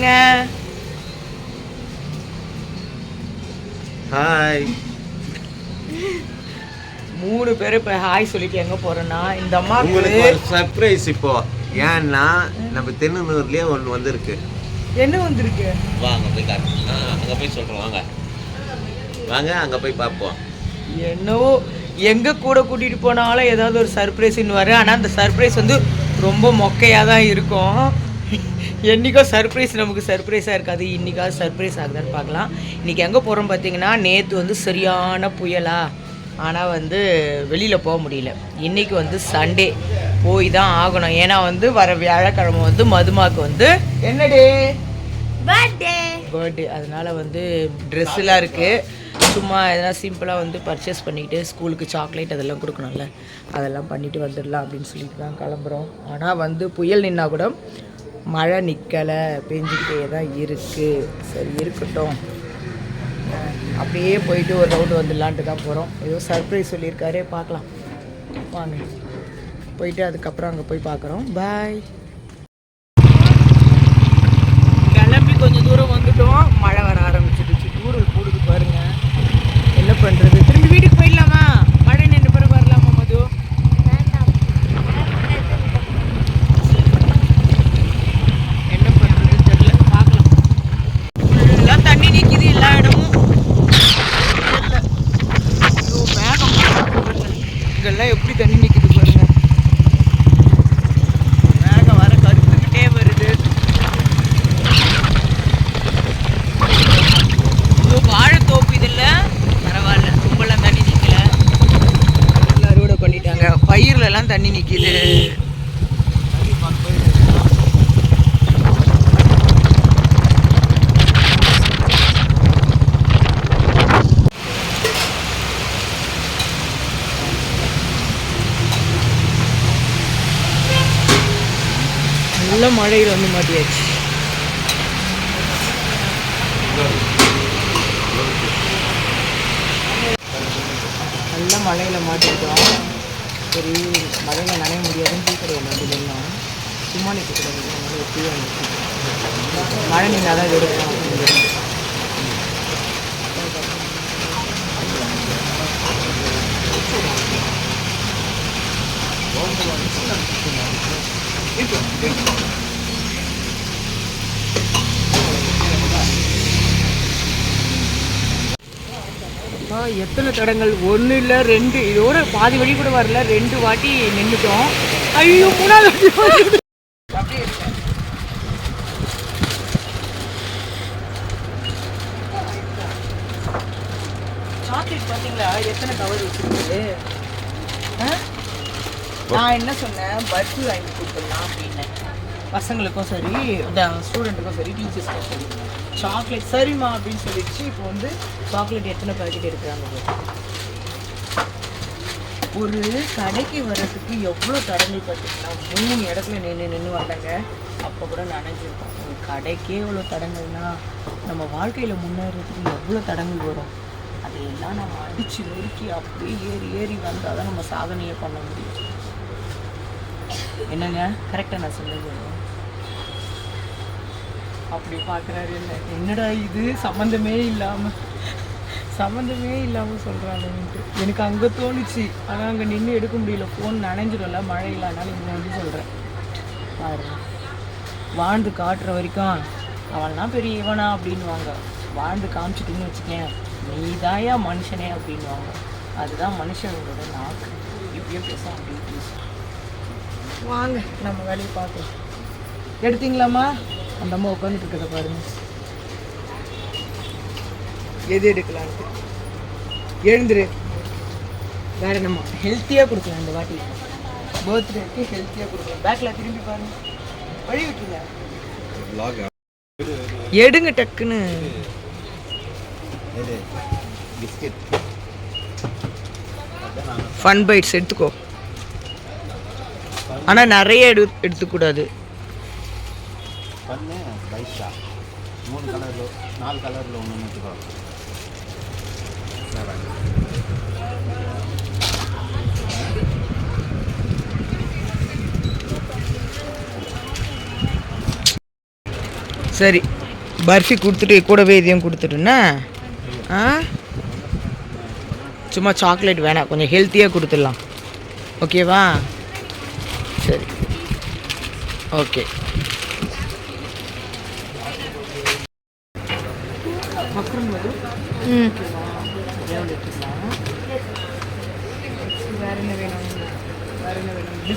பாருங்க. ஹாய் மூணு பேர் இப்போ ஹாய் சொல்லிட்டு எங்க போகிறோன்னா இந்த அம்மா உங்களுக்கு ஒரு சர்ப்ரைஸ் இப்போ. ஏன்னா நம்ம தென்னூர்லேயே ஒன்னு வந்திருக்கு. என்ன வந்திருக்கு? வாங்க போய் காட்டுங்க அங்க போய் சொல்கிறோம் வாங்க. வாங்க அங்க போய் பாப்போம் என்னவோ எங்க கூட கூட்டிட்டு போனாலும் ஏதாவது ஒரு சர்ப்ரைஸ்ன்னு வரும். ஆனா அந்த சர்ப்ரைஸ் வந்து ரொம்ப மொக்கையாக தான் இருக்கும். என்றைக்கோ சர்ப்ரைஸ் நமக்கு சர்ப்ரைஸாக இருக்காது. இன்றைக்காவது சர்ப்ரைஸ் ஆகுதான்னு பார்க்கலாம். இன்றைக்கி எங்கே போகிறோம் பார்த்தீங்கன்னா நேற்று வந்து சரியான புயலா. ஆனால் வந்து வெளியில் போக முடியல. இன்றைக்கி வந்து சண்டே போய் தான் ஆகணும். ஏன்னா வந்து வர வியாழக்கிழமை வந்து மதுமாக்கு வந்து என்னடே பர்த்டே பர்த்டே அதனால் வந்து ட்ரெஸ்ஸெலாம் இருக்குது சும்மா எதனா சிம்பிளாக வந்து பர்ச்சேஸ் பண்ணிக்கிட்டு ஸ்கூலுக்கு சாக்லேட் அதெல்லாம் கொடுக்கணும்ல. அதெல்லாம் பண்ணிட்டு வந்துடலாம் அப்படின்னு சொல்லிட்டு தான் கிளம்புறோம். ஆனால் வந்து புயல் நின்னா கூட மழை நிற்கலை பெஞ்சிக்கிட்டே தான் இருக்குது சரி இருக்கட்டும். அப்படியே போயிட்டு ஒரு ரவுண்டு வந்துடலான்ட்டு தான் போகிறோம் ஏதோ சர்ப்ரைஸ் சொல்லியிருக்காரே பார்க்கலாம். வாங்க. போயிட்டு அதுக்கப்புறம் அங்கே போய் பார்க்குறோம். பாய் கிளம்பி கொஞ்சம் தூரம் வந்துட்டோம். மழை வர ஆரம்பிச்சிடுச்சு. தூரல் போடுது பாருங்கள் என்ன பண்ணுறது திரும்பி வீட்டுக்கு போயிடலாமா மழை நின்று பிறகு வரலாமா மது என்ன பண்றது தெரியல பார்க்கலாம் ஃபுல்லாக தண்ணி நிற்கிது எல்லா இடமும் தெரியல. ஐயோ, மேகம் பாருங்க. இங்கெல்லாம் எப்படி தண்ணி நிற்கிது பாருங்க மேகம் வர கருத்துக்கிட்டே வருது ஐயோ, வாழைத்தோப்பு இதில் பரவாயில்ல ரொம்பலாம் தண்ணி நிற்கல எல்லாம் அறுவடை பண்ணிட்டாங்க பயிர்ல எல்லாம் தண்ணி நிற்கிது நல்ல மழையில் வந்து மாட்டியாச்சு. நல்ல மழையில் மாட்டிக்கிட்டோம் சரி மழையில் நனைய முடியாதுன்னு டீ கடையில் வந்து நின்னோம். சும்மா நிற்க கூடாது ஒரு டீ வாங்கிட்டு மழை நின்னா தான் எடுக்கலாம் அப்படின்னு அப்பா, எத்தனை தடங்கள்? ஒன்று இல்லை ரெண்டு. இதோட பாதி வழி கூட வரல. ரெண்டு வாட்டி நின்றுட்டோம் ஐயோ மூணாவது வாட்டி வந்துட்டு. அப்படியே இருங்க. சாக்லேட் பார்த்தீங்களா எத்தனை கவர் வச்சிருக்கு ஆ? நான் என்ன சொன்னேன்? பர்ஃபி வாங்கி கொடுத்துடலாம் அப்படின்னேன் பசங்களுக்கும் சரி ஸ்டூடெண்ட்டுக்கும் சரி டீச்சர்ஸ்க்கும் சரி. சாக்லேட் சரிம்மா அப்படின்னு சொல்லிடுச்சு. இப்போ வந்து சாக்லேட் எத்தனை பாக்கெட் எடுக்கிறாங்க ஒரு கடைக்கு வர்றதுக்கு எவ்வளோ தடங்கள் பார்த்தீங்கன்னா மூணு இடத்துல நின்று நின்று வந்தாங்க. அப்போ கூட நினைஞ்சிருக்கோம். ஒரு கடைக்கே எவ்வளோ தடங்கள்னா நம்ம வாழ்க்கையில் முன்னேறதுக்கு எவ்வளோ தடங்கள் வரும்? அதையெல்லாம் நம்ம அடித்து நொறுக்கி அப்படியே ஏறி ஏறி வந்தால் தான் நம்ம சாதனையை பண்ண முடியும். என்னங்க? கரெக்டாக நான் சொல்லுங்க அப்படி பார்க்குறாரு என்ன என்னடா இது? சம்மந்தமே இல்லாமல் சம்மந்தமே இல்லாமல் சொல்கிறாங்கன்ட்டு எனக்கு அங்கே தோணுச்சு. ஆனால் அங்கே நின்று எடுக்க முடியல. ஃபோன் நனைஞ்சிடும்ல. மழை இல்லாதனால இங்கே வந்து சொல்கிறேன் பாருங்க வாழ்ந்து காட்டுற வரைக்கும் அவன்லாம் பெரிய இவனா அப்படின்வாங்க வாழ்ந்து காமிச்சிட்டுன்னு வச்சுக்கேன். நீதாயா மனுஷனே அப்படின்வாங்க அதுதான் மனுஷனோட நாக்கு. இப்படியே பேச அப்படின்னு பேசும் வாங்க நம்ம வேலையை பார்க்கலாம் எடுத்தீங்களாம்மா? அந்த அம்மா உட்காந்துட்டு இருக்கிறத பாருங்க. எது எடுக்கலான்ட்டு? எழுந்துரு. வேற என்னம்மா? ஹெல்த்தியாக கொடுக்கலாம் இந்த வாட்டி. பர்த்டேக்கு ஹெல்த்தியாக கொடுக்கலாம். பேக்கில் திரும்பி பாருங்க. வழி விட்டுருங்க. எடுங்க டக்குன்னு. பிஸ்கெட் ஃபன் பைட்ஸ் எடுத்துக்கோ. ஆனால் நிறைய எடு எடுத்துக்கூடாது. பண்ணு பைட்டா மூணு கலரில் நாலு கலரில் ஒன்று வச்சுக்கோ சரி பர்ஃபி கொடுத்துட்டு கூடவே இதையும் கொடுத்துட்டுண்ணா ஆ? சும்மா சாக்லேட் வேணாம் கொஞ்சம் ஹெல்த்தியாக கொடுத்துடலாம். ஓகேவா சரி ஓகே ம் வேற என்ன வேணும் வேற என்ன வேணும்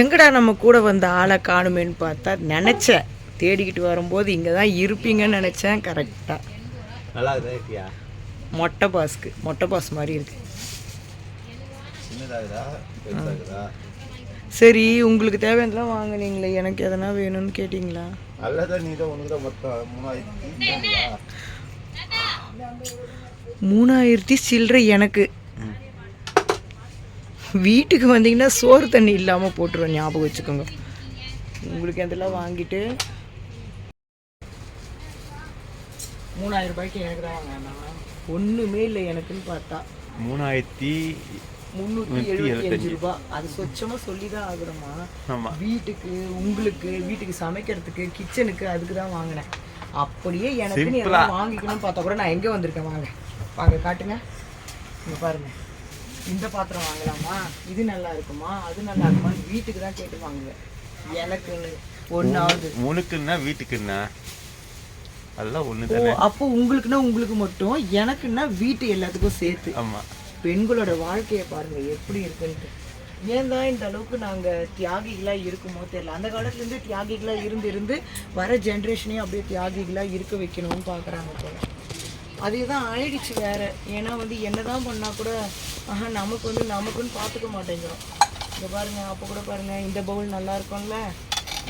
எங்கடா நம்ம கூட வந்த ஆளை காணுமேன்னு பார்த்தா நினச்சேன். தேடிக்கிட்டு வரும்போது இங்கே தான் இருப்பீங்கன்னு நினச்சேன். கரெக்டாக நல்லா இருக்குதா மொட்டை பாஸ்க்கு. மொட்டை பாஸ் மாதிரி இருக்கு. சரி உங்களுக்கு தேவையானதெல்லாம் வாங்குனீங்களே. எனக்கு எதனா வேணும்னு கேட்டிங்களா? மூணாயிரத்தி சில்லறை எனக்கு. வீட்டுக்கு வந்தீங்கன்னா சோறு தண்ணி இல்லாமல் போட்டுருவோம் ஞாபகம் வச்சுக்கோங்க. உங்களுக்கு அதெல்லாம் வாங்கிட்டு? மூணாயிரம் ரூபாய்க்கு எனக்கு தான் வாங்கினா ஒன்றுமே இல்லை எனக்குன்னு பார்த்தா. மூணாயிரத்தி முந்நூற்றி எழுபத்தி ரூபாய் அது சொச்சமாக சொல்லி தான் ஆகுறோமா வீட்டுக்கு உங்களுக்கு வீட்டுக்கு சமைக்கிறதுக்கு கிச்சனுக்கு அதுக்கு தான் வாங்கினேன். அப்படியே எனக்கு நீ வாங்கிக்கணும்னு பார்த்தா கூட நான் எங்கே வந்திருக்கேன்? வாங்க. வாங்க காட்டுங்க. இங்கே பாருங்க. இந்த பாத்திரம் வாங்கலாமா? இது நல்லா இருக்குமா? அது நல்லா இருக்குமான்னு வீட்டுக்கு தான் கேட்டு வாங்குவேன். எனக்குன்னு. ஒன்றாவது உனக்குன்னா வீட்டுக்குன்னா? அதெல்லாம் ஒன்று தானே அப்போ உங்களுக்குன்னா உங்களுக்கு மட்டும் எனக்குன்னா வீட்டு எல்லாத்துக்கும் சேர்த்து. ஆமா. பெண்களோட வாழ்க்கையை பாருங்க எப்படி இருக்குன்ட்டு. ஏன் தான் இந்த அளவுக்கு நாங்கள் தியாகிகளாக இருக்குமோ தெரியல. அந்த காலத்துலேருந்து தியாகிகளாக இருந்து இருந்து வர ஜென்ரேஷனையும் அப்படியே தியாகிகளாக இருக்க வைக்கணும்னு பார்க்குறாங்க போல. அதே தான் ஆயிடுச்சு வேற. ஏன்னா வந்து என்னதான் பண்ணால் கூட ஆஹா நமக்கு வந்து நமக்குன்னு பார்த்துக்க மாட்டேங்கிறோம். இங்கே பாருங்க அப்போ கூட பாருங்க இந்த பவுல் நல்லா இருக்கும்ல?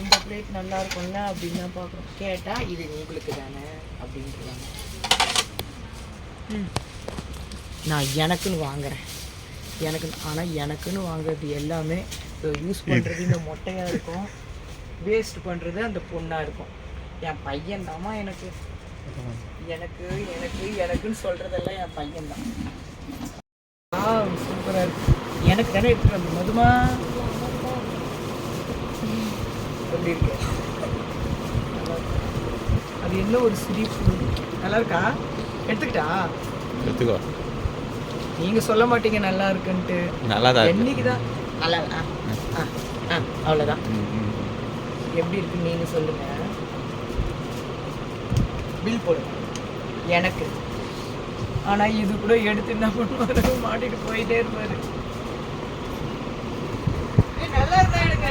இந்த பிளேட் நல்லா இருக்கும்ல? அப்படின்னு தான் பார்க்குறோம். கேட்டால் இது உங்களுக்கு தானே அப்படின்றாங்க. ம். நான் எனக்குன்னு வாங்குறேன். எனக்கு ஆனால் எனக்குன்னு வாங்குறது எல்லாமே யூஸ் பண்ணுறது இந்த மொட்டையாக இருக்கும். வேஸ்ட் பண்ணுறது அந்த பொண்ணாக இருக்கும். என் பையன் தாம்மா எனக்கு. எனக்கு எனக்கு எனக்குன்னு சொல்கிறதெல்லாம் என் பையன் தான் சூப்பராக இருக்கு. எனக்கு தானே வந்து மதுமா? இருக்கு. அது என்ன ஒரு சிரிப்பு நல்லா இருக்கா? எடுத்துக்கிட்டா? எடுத்துக்கோ. நீங்க சொல்ல மாட்டீங்க நல்லா இருக்குன்ட்டு. நல்லா தான் என்னைக்கு தான் நல்லா ஆ ஆ அவ்வளோதான். எப்படி இருக்குன்னு நீங்க சொல்லுங்க. பில் போடுங்க. எனக்கு ஆனா இது கூட எடுத்து என்ன பண்ணுவாரு? மாட்டிட்டு போயிட்டே இருப்பாரு. நல்லா இருந்தா எடுங்க.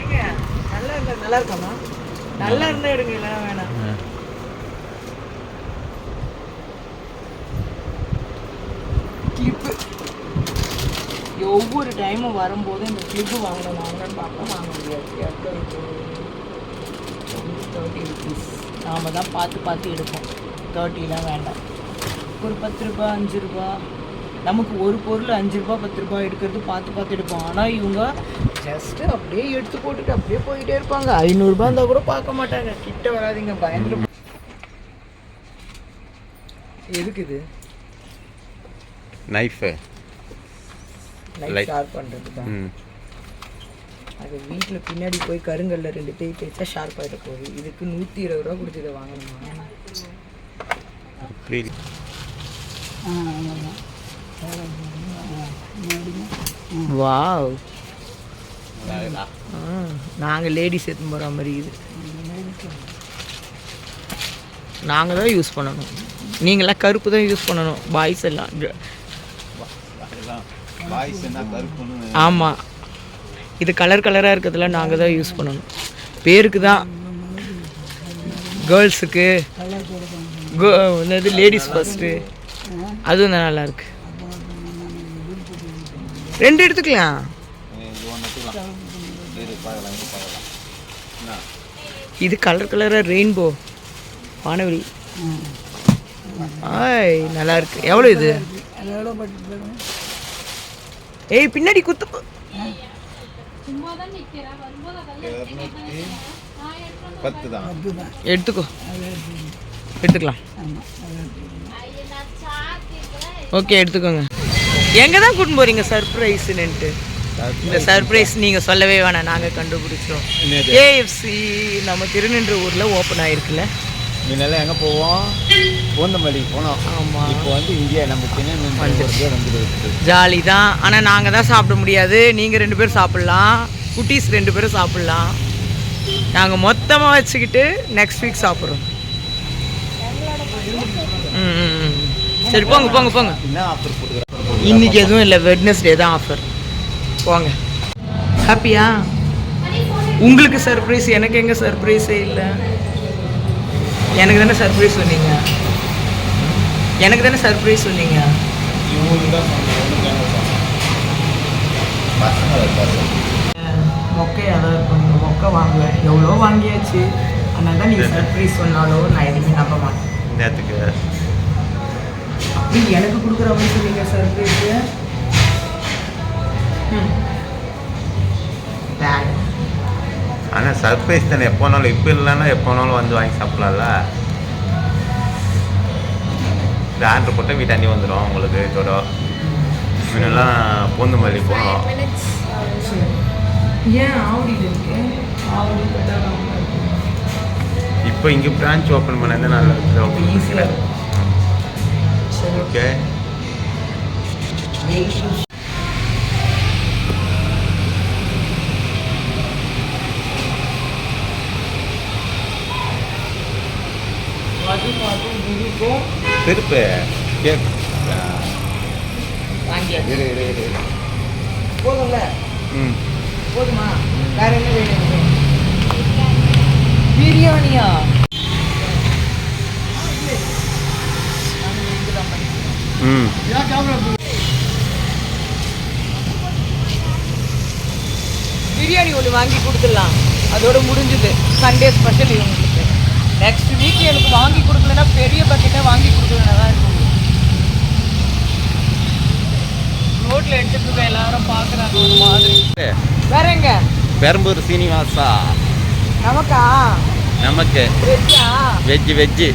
ஏங்க நல்லா இருந்தா நல்லா இருக்காமா நல்லா இருந்தா எடுங்க இல்லைன்னா வேணாம். கிளிப்பு ஒவ்வொரு டைமும் வரும்போது இந்த கிளிப்பு வாங்கணும் வாங்கணும்னு பார்ப்போம் வாங்க முடியாது. தேர்ட்டி ருபீஸ் நாம தான் பார்த்து பார்த்து எடுப்போம். தேர்ட்டிலாம் வேண்டாம். ஒரு பத்து ரூபா அஞ்சு ரூபா நமக்கு ஒரு பொருள் அஞ்சு ரூபா பத்து ரூபா எடுக்கிறது பார்த்து பார்த்து எடுப்போம். ஆனால் இவங்க ஜஸ்ட்டு அப்படியே எடுத்து போட்டுட்டு அப்படியே போயிட்டே இருப்பாங்க. ஐநூறுரூபா இருந்தால் கூட பார்க்க மாட்டாங்க. கிட்ட வராதீங்க பயந்துரு எதுக்கு இது? நைஃபு. ஷார்ப் பண்ணுறதுக்கு அது வீட்டில் பின்னாடி போய் கருங்கல்ல ரெண்டு தேய் தேய்ச்சா ஷார்ப் ஆகிட போகுது. இதுக்கு நூற்றி இருபது ரூபா கொடுத்து இதை வாங்கணுமா? வாவ்? நாங்கள் லேடிஸ் எடுத்து போகிற மாதிரி இது. நாங்கள் தான் யூஸ் பண்ணணும். நீங்களாம் கருப்பு தான் யூஸ் பண்ணணும். பாய்ஸ் எல்லாம். ஆமாம் இது கலர் கலராக இருக்கிறதுல நாங்கள் தான் யூஸ் பண்ணணும். பேருக்கு தான். கேர்ள்ஸுக்கு. என்னது லேடிஸ் ஃபஸ்ட்டு அதுவும் நல்லா இருக்கு. ரெண்டு எடுத்துக்கலாம். இது கலர் கலராக ரெயின்போ வானவில் ஆய் நல்லா இருக்கு. எவ்வளோ இது? ஏய் பின்னாடி குத்து. எடுத்துக்கோ. எடுத்துக்கலாம். ஓகே எடுத்துக்கோங்க. எங்கே தான் கூட்டின்னு போகிறீங்க சர்ப்ரைஸ்னுட்டு இந்த சர்ப்ரைஸ் நீங்கள் சொல்லவே வேணாம். நாங்கள் கண்டுபிடிச்சோம்? கேஎஃப்சி நம்ம திருநின்ற ஊரில் ஓப்பன் ஆயிருக்குல்ல. முன்னெல்லாம் எங்கே போவோம்? பூந்தமல்லிக்கு போனோம். ஆமாம் இப்போ வந்து இங்கே நம்ம வந்துட்டு வந்துட்டு ஜாலி தான் ஆனால் நாங்கள் தான் சாப்பிட முடியாது. நீங்கள் ரெண்டு பேரும் சாப்பிட்லாம். குட்டீஸ் ரெண்டு பேரும் சாப்பிட்லாம். நாங்கள் மொத்தமாக வச்சுக்கிட்டு நெக்ஸ்ட் வீக் சாப்பிட்றோம். ம் ம், ம். சரி போங்க போங்க போங்க. என்ன ஆஃபர் கொடுக்குறாங்க இன்னைக்கு எதுவும் இல்லை. வெட்னஸ்டே தான் ஆஃபர் போங்க. ஹாப்பியா உங்களுக்கு சர்ப்ரைஸ் எனக்கு எங்கே சர்ப்ரைஸே இல்லை. எனக்கு தானே சர்ப்ரைஸ் சொன்னீங்க. எனக்கு தானே சர்ப்ரைஸ் சொன்னீங்க. மொக்கை அதாவது சொன்னேன் இருக்கும் மொக்கை வாங்கல. எவ்வளோ வாங்கியாச்சு. அதனால தான் நீங்கள் சர்ப்ரைஸ் சொன்னாலோ நான் எதுவுமே நம்ப மாட்டேன். நேற்றுக்கு அப்படி எனக்கு கொடுக்குற மாதிரி சொன்னீங்க சர்ப்ரைஸு பேட் ஆனால் சர்ப்ரைஸ் தானே. எப்போனாலும் இப்போ இல்லைன்னா எப்போனாலும் வந்து வாங்கி சாப்பிடலாம்ல? இந்த ஆர்டர் போட்டால் வீட்டாண்டி வந்துடும் உங்களுக்கு இதோட. முன்னெல்லாம் ஏன் ஆவடியில் இருக்கு? ஆவடி பெட்டாக இப்போ இங்கே பிரான்ச் ஓப்பன் பண்ணது நல்ல ஈஸியாக சரி குருக்கும் திருப்பு. கேக் வாங்கியாச்சு. இரு இரு இரு இரு. போதும்ல? ம். போதுமா? வேற என்ன வேணும்? பிரியாணியா ம் பிரியாணி ஒன்று வாங்கி கொடுத்துடலாம். அதோட முடிஞ்சுது. சண்டே ஸ்பெஷல் இவங்களுக்கு. நெக்ஸ்ட் வீக் எனக்கு வாங்கி கொடுக்கலன்னா பெரிய பக்கெட்டே வாங்கி கொடுக்கலன்னா தான் இருக்கும். ரோட்டில் எடுத்துட்டு இருக்க எல்லாரும் பார்க்குறாங்க ஒரு மாதிரி. வேற எங்க? பெரம்பூர் சீனிவாசா? நமக்கா? நமக்கு. வெஜ்ஜா வெஜ்ஜு வெஜ்ஜு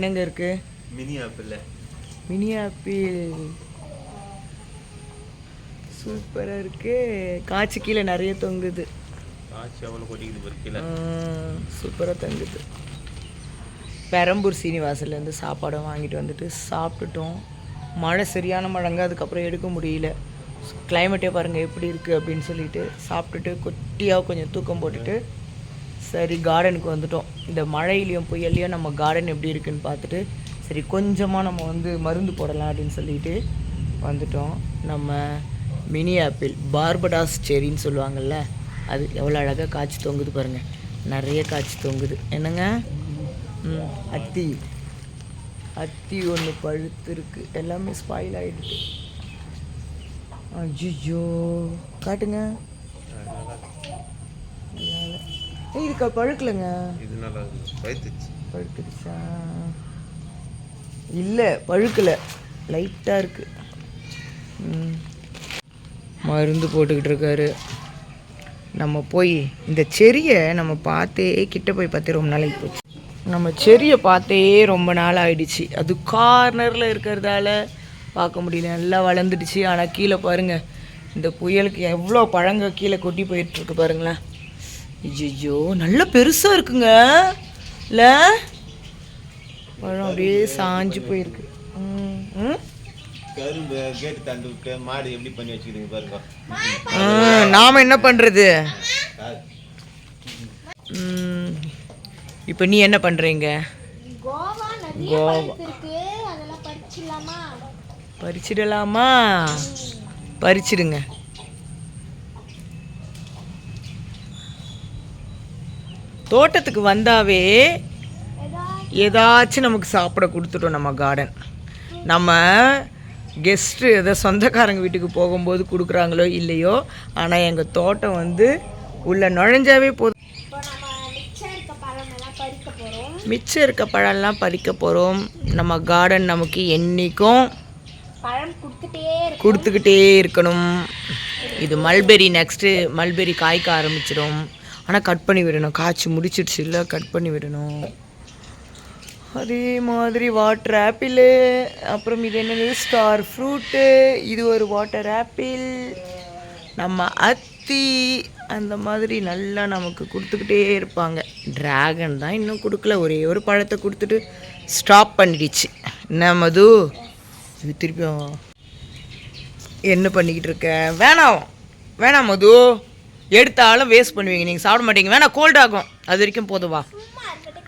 என்னங்க இருக்கு? Mini apple. Mini apple. சூப்பராக இருக்கு. காய்ச்சி கீழே நிறைய தொங்குது. காய்ச்சி எவ்வளோ கொட்டிக்குது சூப்பராக தங்குது. பெரம்பூர் சீனிவாசல்லேருந்து சாப்பாடை வாங்கிட்டு வந்துட்டு சாப்பிட்டுட்டோம். மழை சரியான மழைங்க அதுக்கப்புறம் எடுக்க முடியல. கிளைமேட்டே பாருங்கள் எப்படி இருக்குது அப்படின்னு சொல்லிட்டு சாப்பிட்டுட்டு குட்டியாக கொஞ்சம் தூக்கம் போட்டுட்டு சரி கார்டனுக்கு வந்துட்டோம். இந்த மழையிலையும் புயல்லையும் நம்ம கார்டன் எப்படி இருக்குன்னு பார்த்துட்டு சரி கொஞ்சமாக நம்ம வந்து மருந்து போடலாம் அப்படின்னு சொல்லிட்டு வந்துட்டோம். நம்ம மினி ஆப்பிள் பார்படாஸ் செரின்னு சொல்லுவாங்கல்ல அது எவ்வளோ அழகாக காய்ச்சி தொங்குது பாருங்கள் நிறைய காய்ச்சி தொங்குது. என்னங்க? ம் அத்தி. அத்தி ஒன்று பழுத்துருக்கு. எல்லாமே ஸ்பாயில் ஆகிடுது ஐயோ காட்டுங்க. இதுக்கு பழுக்கலைங்க. இது நல்லா பழுத்துச்சு. பழுத்துடுச்சா? இல்லை பழுக்கலை. லைட்டாக இருக்கு. ம். மருந்து போட்டுக்கிட்டு இருக்காரு நம்ம போய் இந்த செடியை நம்ம பார்த்தே கிட்ட போய் பார்த்தே ரொம்ப நாளைக்கு போச்சு. நம்ம செடியை பார்த்தே ரொம்ப நாள் ஆயிடுச்சு. அது கார்னரில் இருக்கிறதால பார்க்க முடியல. நல்லா வளர்ந்துடுச்சு. ஆனால் கீழே பாருங்க இந்த புயலுக்கு எவ்வளோ பழங்க கீழே கொட்டி போயிட்டுருக்கு பாருங்களேன். ஐயோ நல்ல பெருசாக இருக்குங்க. இல்லை பழம் அப்படியே சாஞ்சு போயிருக்கு. ம் ம். கரும்பு கேட்டு தண்டு விட்டு மாடு எப்படி பண்ணி வச்சுக்கிறீங்க பாருங்க. ஆ, நாம என்ன பண்ணுறது காது. இப்போ நீ என்ன பண்ணுறீங்க கோவா பறிச்சிடலாமா? பறிச்சிடுங்க. தோட்டத்துக்கு வந்தாவே ஏதாச்சும் நமக்கு சாப்பிட கொடுத்துட்டோம் நம்ம கார்டன் நம்ம கெஸ்ட்டு எதை சொந்தக்காரங்க வீட்டுக்கு போகும்போது கொடுக்குறாங்களோ இல்லையோ ஆனால் எங்கள் தோட்டம் வந்து உள்ளே நுழைஞ்சாவே போதும். மிச்சம் இருக்க பழம்லாம் பறிக்க போகிறோம் நம்ம கார்டன் நமக்கு என்றைக்கும் கொடுத்துக்கிட்டே இருக்கணும். இது மல்பெரி நெக்ஸ்ட்டு மல்பெரி காய்க்க ஆரம்பிச்சிடும் ஆனால் கட் பண்ணி விடணும். காய்ச்சி முடிச்சிடுச்சு இல்லை கட் பண்ணி விடணும். அதே மாதிரி வாட்டர் ஆப்பிள் அப்புறம் இது என்னது? ஸ்டார் ஃப்ரூட்டு இது ஒரு வாட்டர் ஆப்பிள் நம்ம அத்தி அந்த மாதிரி நல்லா நமக்கு கொடுத்துக்கிட்டே இருப்பாங்க. ட்ராகன் தான் இன்னும் கொடுக்கல. ஒரே ஒரு பழத்தை கொடுத்துட்டு ஸ்டாப் பண்ணிடுச்சு. என்ன மது? இது திருப்பியும் என்ன பண்ணிக்கிட்டு இருக்க? வேணாம். வேணாம் மது. எடுத்தாலும் வேஸ்ட் பண்ணுவீங்க. நீங்கள் சாப்பிட மாட்டீங்க. வேணாம் கோல்ட் ஆகும். அது வரைக்கும் போதும் வா.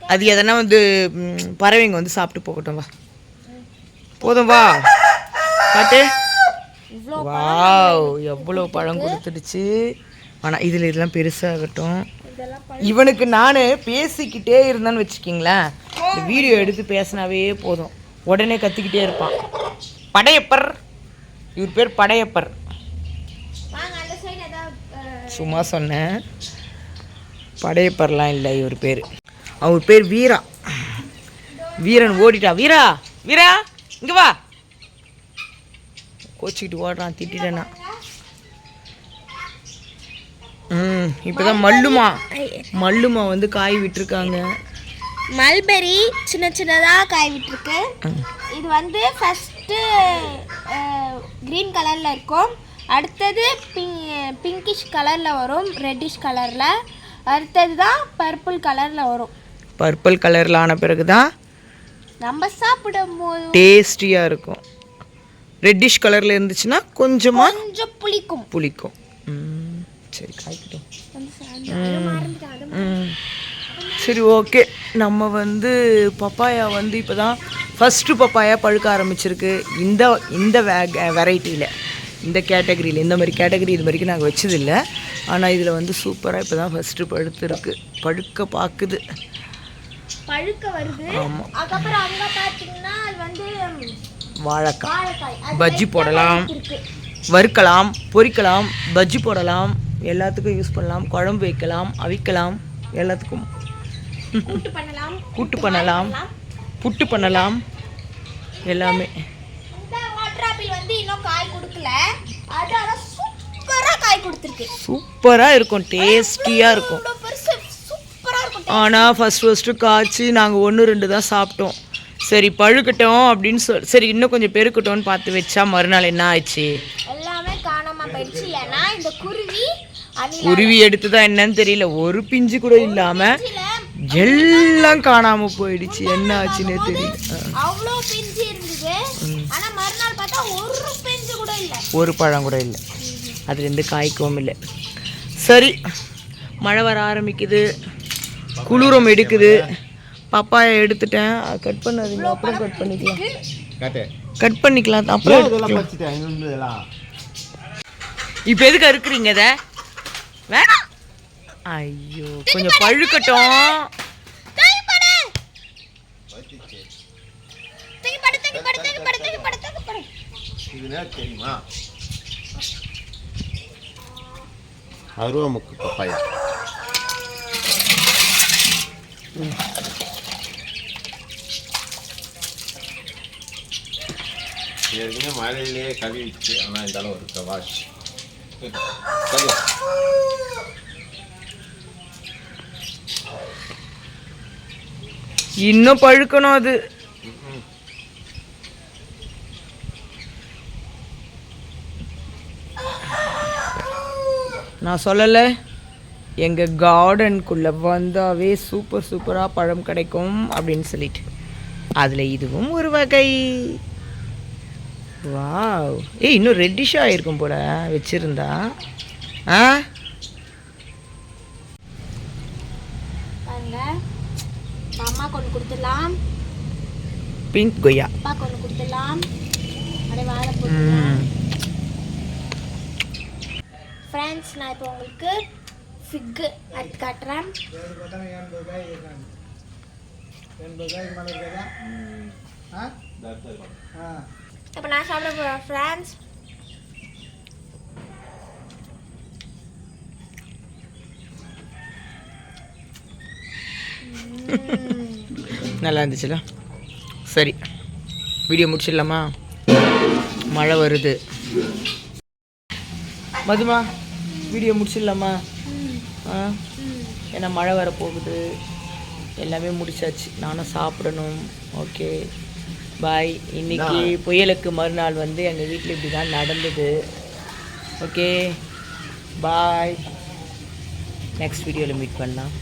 அது எதனா வந்து பறவைங்க வந்து சாப்பிட்டு போகட்டும் வா. போதும் வா. காட்டு. வாவ் எவ்வளோ பழம் கொடுத்துடுச்சு. ஆனால் இதில் இதெல்லாம் பெருசாகட்டும். இவனுக்கு நான் பேசிக்கிட்டே இருந்தேன்னு வச்சுக்கிங்களேன். இந்த வீடியோ எடுத்து பேசினாவே போதும். உடனே கத்திக்கிட்டே இருப்பான். படையப்பர். இவர் பேர் படையப்பர் வாங்க அந்த சைடு ஏதாவது அஹ், சும்மா சொன்னேன். படையப்பர்லாம் இல்லை இவர் பேர். அவர் பேர் வீரா. வீரன் ஓடிட்டா. வீரா வீரா இங்கே வா. கோச்சிக்கிட்டு ஓடுறான் திட்டிட்டேனா. ம் இப்போதான் மல்லுமா. மல்லுமா வந்து காய் விட்டுருக்காங்க. மல்பெரி சின்ன சின்னதாக காய் விட்டுருக்கு. இது வந்து ஃபஸ்ட்டு க்ரீன் கலரில் இருக்கும். அடுத்தது பிங் பிங்கிஷ் கலரில் வரும் ரெட்டிஷ் கலரில் அடுத்தது தான் பர்பிள் கலரில் வரும். பர்பிள் கலரில் ஆன பிறகு தான் நம்ம சாப்பிடும் போது டேஸ்டியாக இருக்கும். ரெட்டிஷ் கலரில் இருந்துச்சுன்னா கொஞ்சமாக கொஞ்சம் புளிக்கும். புளிக்கும். சரி காய்க்கட்டும். சரி ஓகே. நம்ம வந்து பப்பாயா வந்து இப்போ தான் ஃபஸ்ட்டு பப்பாயா பழுக்க ஆரம்பிச்சிருக்கு. இந்த இந்த வெரைட்டியில் இந்த கேட்டகரியில் இந்த மாதிரி கேட்டகரி இது வரைக்கும் நாங்கள் வச்சதில்லை. ஆனால் இதில் வந்து சூப்பராக இப்போ தான் ஃபஸ்ட்டு பழுத்துருக்கு பழுக்க பார்க்குது பழுக்க வருது. அதுக்கப்புறம் அங்கே பார்த்தீங்கன்னா அது வந்து வாழைக்காய். பஜ்ஜி போடலாம். வறுக்கலாம் பொரிக்கலாம் பஜ்ஜி போடலாம். எல்லாத்துக்கும் யூஸ் பண்ணலாம். குழம்பு வைக்கலாம் அவிக்கலாம். எல்லாத்துக்கும். கூட்டு பண்ணலாம். புட்டு பண்ணலாம். எல்லாமே. ஆப்பிள் வந்து இன்னும் காய் கொடுக்கல. அது ஆனால் சூப்பராக காய் கொடுத்துருக்கு. சூப்பராக இருக்கும் டேஸ்டியாக இருக்கும். ஆனால் ஃபஸ்ட் ஃபஸ்ட்டு காய்ச்சி நாங்கள் ஒன்று ரெண்டு தான் சாப்பிட்டோம். சரி பழுக்கட்டும் அப்படின்னு சொல் சரி இன்னும் கொஞ்சம் பெருக்கட்டும்னு பார்த்து வச்சா மறுநாள் என்ன ஆச்சு? எல்லாமே காணாம போயிடுச்சு. ஏன்னா இந்த குருவி உருவி எடுத்து தான் என்னன்னு தெரியல. ஒரு பிஞ்சு கூட இல்லாமல் எல்லாம் காணாமல் போயிடுச்சு. என்ன ஆச்சுன்னே தெரியல. அவ்வளோ பிஞ்சு இருந்தது. ஆனா ஒரு பிஞ்சு கூட இல்லை. ஒரு பழம் கூட இல்லை. அது ரெண்டு காய்க்கவும் இல்லை. சரி மழை வர ஆரம்பிக்குது. குளிரும் எடுக்குது. பப்பாயா எடுத்துட்டேன். கட் பண்ணாதீங்க. அப்புறம் கட் பண்ணிக்கலாம். கட் பண்ணிக்கலாம். அப்புறம் இப்போ எதுக்கு அறுக்குறீங்க இதை? வேணாம். ஐயோ கொஞ்சம் பழுக்கட்டும். இது என்ன தெரியுமா அருவா முக்கு பப்பாயா ஏற்கனவே மழையிலேயே கழுவிச்சு ஆனால் இந்த அளவு இருக்க வாஷ் இன்னும் பழுக்கணும் அது நான் சொல்லலை. எங்கள் கார்டனுக்குள்ளே வந்தாவே சூப்பர் சூப்பராக பழம் கிடைக்கும் அப்படின்னு சொல்லிட்டு. அதில் இதுவும் ஒரு வகை. வாவ் ஏய் இன்னும் ரெட்டிஷாக ஆகிருக்கும் போல வச்சுருந்தா. ஆ? கொண்டு கொடுத்துடலாம். பிங்க் கொய்யா ஒன்று கொடுத்துடலாம். அப்படியே வாழை போட்டுக்கலாம் ஃப்ரெண்ட்ஸ் நான் இப்போ உங்களுக்கு ஃபிக்கு அறுத்து காட்டுறேன். இப்போ நான் சாப்பிட போகிறேன் ஃப்ரெண்ட்ஸ் நல்லா இருந்துச்சுல? சரி. வீடியோ முடிச்சிடலாமா? மழை வருது. மதுமா? வீடியோ முடிச்சிடலாமா? ஆ? ஏன்னா மழை வர போகுது. எல்லாமே முடிச்சாச்சு. நானும் சாப்பிடணும். ஓகே. பாய் இன்னைக்கு புயலுக்கு மறுநாள் வந்து எங்கள் வீட்டில் இப்படி தான் நடந்தது. ஓகே. பாய் நெக்ஸ்ட் வீடியோவில் மீட் பண்ணலாம்.